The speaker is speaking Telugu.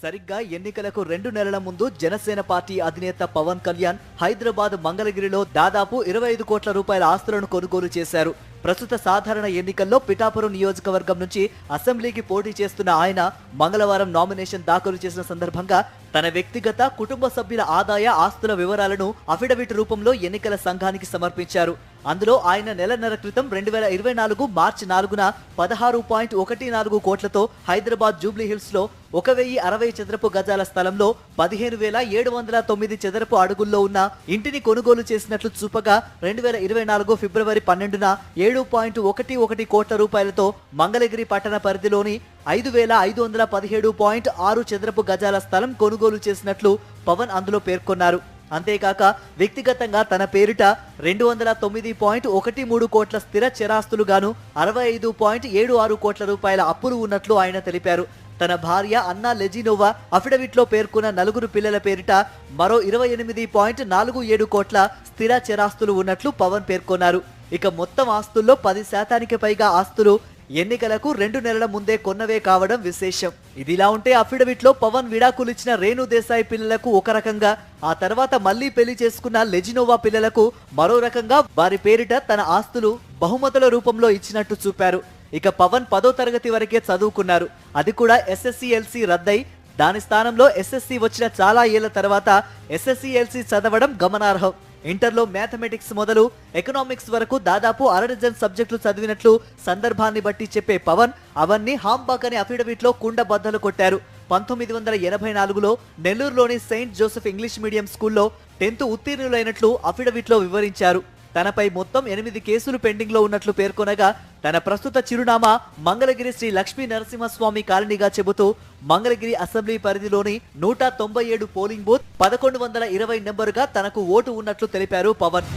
సరిగ్గా ఎన్నికలకు రెండు నెలల ముందు జనసేన పార్టీ అధినేత పవన్ కళ్యాణ్ హైదరాబాద్ మంగళగిరిలో దాదాపు ఇరవై ఐదు కోట్ల రూపాయల ఆస్తులను కొనుగోలు చేశారు. ప్రస్తుత సాధారణ ఎన్నికల్లో పిఠాపురం నియోజకవర్గం నుంచి అసెంబ్లీకి పోటీ చేస్తున్న ఆయన మంగళవారం నామినేషన్ దాఖలు చేసిన సందర్భంగా తన వ్యక్తిగత కుటుంబ సభ్యుల ఆదాయ ఆస్తుల వివరాలను అఫిడవిట్ రూపంలో ఎన్నికల సంఘానికి సమర్పించారు. అందులో ఆయన నెలన్నర క్రితం రెండు వేల ఇరవై నాలుగు మార్చి నాలుగున పదహారు పాయింట్ ఒకటి నాలుగు కోట్లతో హైదరాబాద్ జూబ్లీ హిల్స్లో ఒక వెయ్యి అరవై చదరపు గజాల స్థలంలో పదిహేను వేల ఏడు వందల తొమ్మిది చదరపు అడుగుల్లో ఉన్న ఇంటిని కొనుగోలు చేసినట్లు చూపగా రెండు వేల ఇరవై నాలుగు ఫిబ్రవరి పన్నెండున ఏడు పాయింట్ ఒకటి ఒకటి కోట్ల రూపాయలతో మంగళగిరి పట్టణ పరిధిలోని ఐదు వేల ఐదు వందల పదిహేడు పాయింట్ ఆరు చదరపు గజాల స్థలం కొనుగోలు చేసినట్లు పవన్ అందులో పేర్కొన్నారు. అంతేకాక వ్యక్తిగతంగా తన పేరిట రెండు వందల తొమ్మిది పాయింట్ ఒకటి మూడు కోట్ల స్థిర చిరాస్తులుగాను అరవై ఐదు పాయింట్ ఏడు ఆరు కోట్ల రూపాయల అప్పులు ఉన్నట్లు ఆయన తెలిపారు. తన భార్య అన్నా లెజినోవా అఫిడవిట్లో పేర్కొన్న నలుగురు పిల్లల పేరిట మరో ఇరవై ఎనిమిది పాయింట్ నాలుగు ఏడు కోట్ల స్థిర చరాస్తులు ఉన్నట్లు పవన్ పేర్కొన్నారు. ఇక మొత్తం ఆస్తుల్లో పది శాతానికి పైగా ఆస్తులు ఎన్నికలకు రెండు నెలల ముందే కొన్నవే కావడం విశేషం. ఇదిలా ఉంటే అఫిడవిట్లో పవన్ విడాకులిచ్చిన రేణు దేశాయ్ పిల్లలకు ఒక రకంగా ఆ తర్వాత మళ్ళీ పెళ్ళి చేసుకున్న లెజినోవా పిల్లలకు మరో రకంగా వారి పేరిట తన ఆస్తులు బహుమతుల రూపంలో ఇచ్చినట్టు చూపారు. ఇక పవన్ పదో తరగతి వరకే చదువుకున్నారు. అది కూడా ఎస్ఎస్సిఎల్సి రద్దయి. దాని స్థానంలో ఎస్ఎస్సి వచ్చిన చాలా ఏళ్ళ తర్వాత ఎస్ఎస్సిఎల్సి చదవడం గమనార్హం. ఇంటర్లో మ్యాథమెటిక్స్ మొదలు ఎకనామిక్స్ వరకు దాదాపు అర డజన్ సబ్జెక్టులు చదివినట్లు సందర్భాన్ని బట్టి చెప్పే పవన్ అవన్నీ హాంబాక్ అనే అఫిడవిట్లో కుండ బద్దలు కొట్టారు. పంతొమ్మిది వందల ఎనభై నాలుగులో నెల్లూరులోని సెయింట్ జోసెఫ్ ఇంగ్లీష్ మీడియం స్కూల్లో టెన్త్ ఉత్తీర్ణులైనట్లు అఫిడవిట్లో వివరించారు. తనపై మొత్తం ఎనిమిది కేసులు పెండింగ్లో ఉన్నట్లు పేర్కొనగా తన ప్రస్తుత చిరునామా మంగళగిరి శ్రీ లక్ష్మీ నరసింహస్వామి కాలనీగా చెబుతూ మంగళగిరి అసెంబ్లీ పరిధిలోని నూట తొంభై ఏడు పోలింగ్ బూత్ పదకొండు వందల ఇరవై నెంబరుగా తనకు ఓటు ఉన్నట్లు తెలిపారు పవన్.